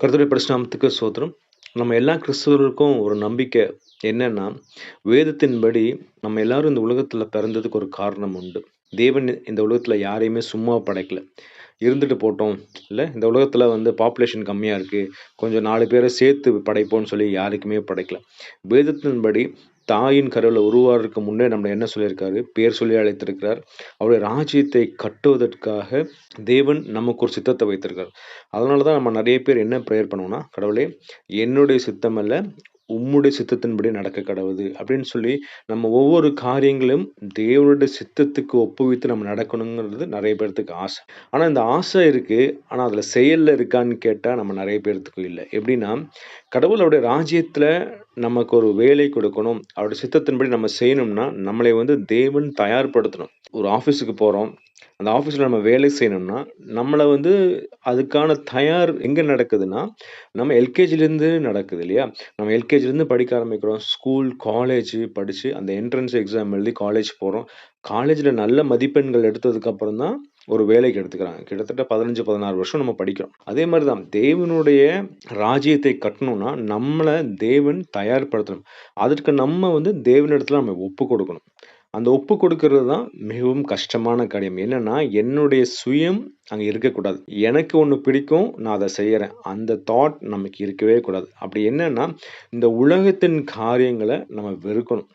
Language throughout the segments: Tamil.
கருத்துடைய பரிசுநாமத்துக்கு சோத்திரம் நம்ம எல்லா கிறிஸ்தவர்களுக்கும் ஒரு நம்பிக்கை என்னன்னா, வேதத்தின்படி நம்ம எல்லாரும் இந்த உலகத்தில் பிறந்ததுக்கு ஒரு காரணம் உண்டு. தேவன் இந்த உலகத்தில் யாரையுமே சும்மா படைக்கல. இருந்துட்டு போட்டோம் இல்லை இந்த உலகத்தில் வந்து பாப்புலேஷன் கம்மியாக இருக்குது கொஞ்சம் நாலு பேரை சேர்த்து படைப்போம்னு சொல்லி யாருக்குமே படைக்கல. வேதத்தின்படி தாயின் கருவில் உருவாகிறதுக்கு முன்னே நம்மளை என்ன சொல்லியிருக்காரு? பேர் சொல்லி அழைத்திருக்கிறார். அவருடைய ராஜ்யத்தை கட்டுவதற்காக தேவன் நமக்கு ஒரு சித்தத்தை வைத்திருக்கார். அதனால தான் நம்ம நிறைய பேர் என்ன ப்ரேயர் பண்ணுவோம்னா, கடவுளே என்னுடைய சித்தம் அல்ல, உம்முடைய சித்தத்தின்படி நடக்க கடவுது அப்படின்னு சொல்லி நம்ம ஒவ்வொரு காரியங்களும் தேவனுடைய சித்தத்துக்கு ஒப்புவித்து நம்ம நடக்கணுங்கிறது நிறைய பேர்த்துக்கு ஆசை. ஆனால் இந்த ஆசை இருக்குது ஆனால் அதில் செயலில் இருக்கான்னு கேட்டால் நம்ம நிறைய பேர்த்துக்கு இல்லை எப்படின்னா, கடவுள் அவருடைய நமக்கு ஒரு வேலை கொடுக்கணும். அவருடைய சித்தத்தின்படி நம்ம செய்யணும்னா, நம்மளை வந்து தேவன் தயார்படுத்தணும். ஒரு ஆஃபீஸுக்கு போகிறோம் அந்த ஆஃபீஸில் நம்ம வேலை செய்யணும்னா, நம்மளை வந்து அதுக்கான தயார் எங்கே நடக்குதுன்னா, நம்ம எல்கேஜிலேருந்து நடக்குது இல்லையா? நம்ம எல்கேஜிலேருந்து படிக்க ஆரம்பிக்கிறோம். ஸ்கூல், காலேஜ் படித்து அந்த என்ட்ரன்ஸ் எக்ஸாம் எழுதி காலேஜ் போகிறோம் காலேஜில் நல்ல மதிப்பெண்கள் எடுத்ததுக்கப்புறம் தான் ஒரு வேலைக்கு எடுத்துக்கிறாங்க. கிட்டத்தட்ட 15, 16 வருஷம் நம்ம படிக்கிறோம். அதே மாதிரி தான் தேவனுடைய ராஜ்யத்தை கட்டணும்னா, நம்மளை தேவன் தயார்படுத்தணும். அதற்கு நம்ம வந்து தேவனிடத்தில் நம்ம ஒப்பு கொடுக்கணும். அந்த ஒப்பு கொடுக்கறது தான் மிகவும் கஷ்டமான காரியம். என்னன்னா, என்னுடைய சுயம் அங்கே இருக்கக்கூடாது. எனக்கு ஒன்று பிடிக்கும். நான் அதை செய்கிறேன் அந்த தாட் நமக்கு இருக்கவே கூடாது. அப்படி என்னன்னா, இந்த உலகத்தின் காரியங்களை நம்ம வெறுக்கணும்.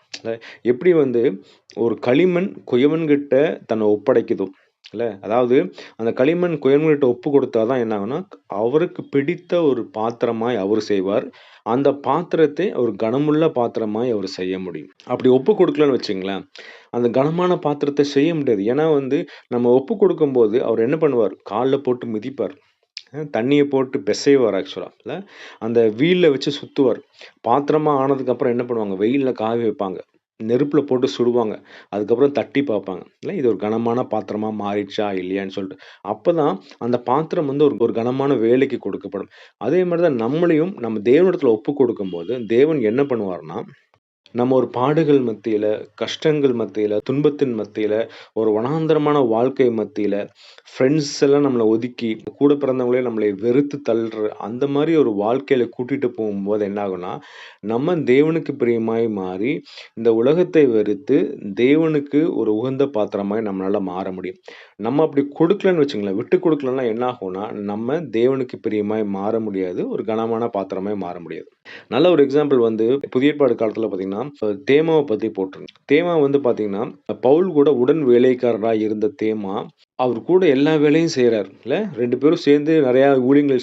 எப்படி வந்து ஒரு களிமண் குயவன்கிட்ட தன்னை ஒப்படைக்குதோ, இல்ல அதாவது அந்த களிமண் குயவன்கிட்ட ஒப்பு கொடுத்தா தான் என்ன ஆகும்னா, அவருக்கு பிடித்த ஒரு பாத்திரமாய் அவர் செய்வார். அந்த பாத்திரத்தை ஒரு கனமுள்ள பாத்திரமாய் அவர் செய்ய முடியும். அப்படி ஒப்பு கொடுக்கலன்னு வச்சுக்கங்களேன், அந்த கனமான பாத்திரத்த செய்ய முடியாது. ஏன்னா வந்து நம்ம ஒப்பு கொடுக்கும்போது அவர் என்ன பண்ணுவார்? கால்ல போட்டு மிதிப்பார். அ தண்ணீய போட்டு பெசைவார் ஆக்சுவலா. இல்ல அந்த வீல்ல வச்சு சுத்துவார். பாத்திரமா ஆனதுக்கு அப்புறம் என்ன பண்ணுவாங்க? வெயில்ல காய வைப்பாங்க. நெருப்புல போட்டு சுடுவாங்க. அதுக்கப்புறம் தட்டி பார்ப்பாங்க. இல்லை இது ஒரு கனமான பாத்திரமா மாறிடுச்சா? இல்லையான்னு சொல்லிட்டு. அப்பதான் அந்த பாத்திரம் வந்து ஒரு ஒரு கனமான வேலைக்கு கொடுக்கப்படும். அதே மாதிரி தான் நம்மளையும் நம்ம தேவனிடத்தில் ஒப்பு கொடுக்கும்போது, தேவன் என்ன பண்ணுவார்னா நம்ம ஒரு பாடுகள் மத்தியில் கஷ்டங்கள் மத்தியில் துன்பத்தின் மத்தியில் ஒரு வனாந்தரமான வாழ்க்கை மத்தியில் ஃப்ரெண்ட்ஸ் எல்லாம் நம்மளை ஒதுக்கி, கூட பிறந்தவங்களே நம்மளை வெறுத்து தள்ளுற அந்த மாதிரி ஒரு வாழ்க்கையில் கூட்டிகிட்டு போகும்போது என்ன ஆகும்னா, நம்ம தேவனுக்கு பிரியமாய் மாறி, இந்த உலகத்தை வெறுத்து தேவனுக்கு ஒரு உகந்த பாத்திரமாய் நம்மளால மாற முடியும். நம்ம அப்படி கொடுக்கலன்னு வச்சுங்களேன் விட்டுக் கொடுக்கலன்னா என்ன ஆகும்னா, நம்ம தேவனுக்கு பிரியமாய் மாற முடியாது. ஒரு கனமான பாத்திரமாய் மாற முடியாது. நல்ல ஒரு எக்ஸாம்பிள் வந்து புதிய ஏற்பாடு காலத்தில் பார்த்தீங்கன்னா, தேமாவை பத்தி போட்டிருங்க. தேமா வந்து பார்த்தீங்கன்னா, பவுல் கூட உடன் வேலைக்காரரா இருந்த தேமா, அவர் கூட எல்லா வேலையும் செய்கிறார் இல்லை ரெண்டு பேரும் சேர்ந்து நிறையா ஊழியங்கள்